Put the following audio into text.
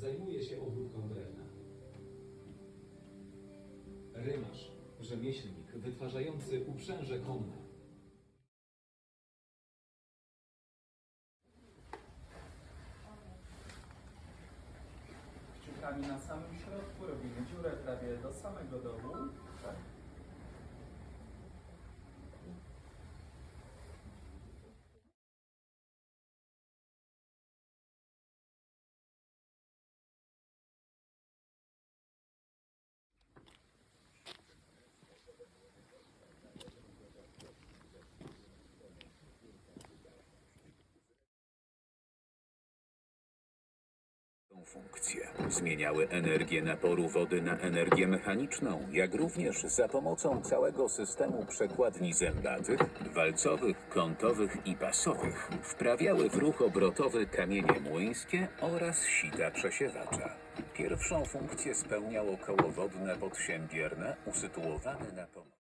zajmuje się obróbką drewna. Rymarz, rzemieślnik wytwarzający uprzęże konne. Kciukami na samym środku robimy dziurę prawie do samego dołu. Tak. Funkcję zmieniały energię naporu wody na energię mechaniczną, jak również za pomocą całego systemu przekładni zębatych, walcowych, kątowych i pasowych wprawiały w ruch obrotowy kamienie młyńskie oraz sita przesiewacza. Pierwszą funkcję spełniało koło wodne podsiębierne usytuowane na po-